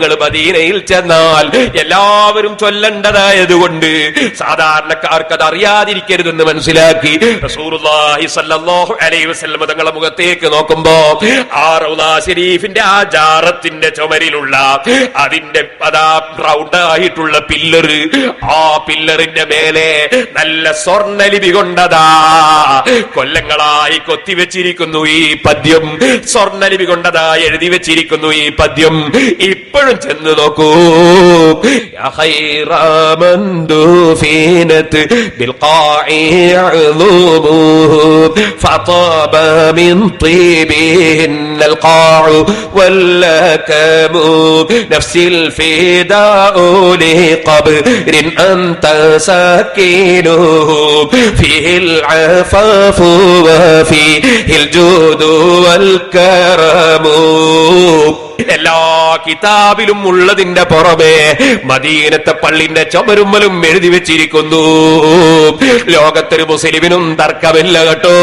മദീനയിൽ ചെന്നാൽ എല്ലാവരും ചൊല്ലേണ്ടതായതുകൊണ്ട് സാധാരണക്കാർക്ക് അത് അറിയാതിരിക്കരുതെന്ന് മനസ്സിലാക്കി തങ്ങളുടെ മുഖത്തേക്ക് നോക്കുമ്പോ ആ റൗദാ ഷെരീഫിന്റെ ആ ജാറത്തിന്റെ ചുമരിലുള്ള അതിന്റെ അതാ റൗണ്ട് ആയിട്ടുള്ള പില്ലറ് ആ പില്ലറിന്റെ മേലെ നല്ല സ്വർണലിപി കൊണ്ടതാ കൊല്ലങ്ങളായി കൊത്തിവെച്ചിരിക്കുന്നു ഈ പദ്യം. സ്വർണലിപി കൊണ്ടതാ എഴുതി വെച്ചിരിക്കുന്നു ഈ പദ്യം. ഇപ്പോഴും جندكم يا خير من دفنت بالقاع عظمه فطاب من طيبهن القاع واللكم نفس الفداء لقبر أنت ساكنه فيه العفاف وفيه الجود والكرم. കിതാബിലും ഉള്ളതിന്റെ പുറമെ മദീനത്തെ പള്ളിന്റെ ചുമരുമ്മലും എഴുതി വെച്ചിരിക്കുന്നു. ലോകത്തൊരു മുസ്ലിമിനും തർക്കമില്ല കേട്ടോ.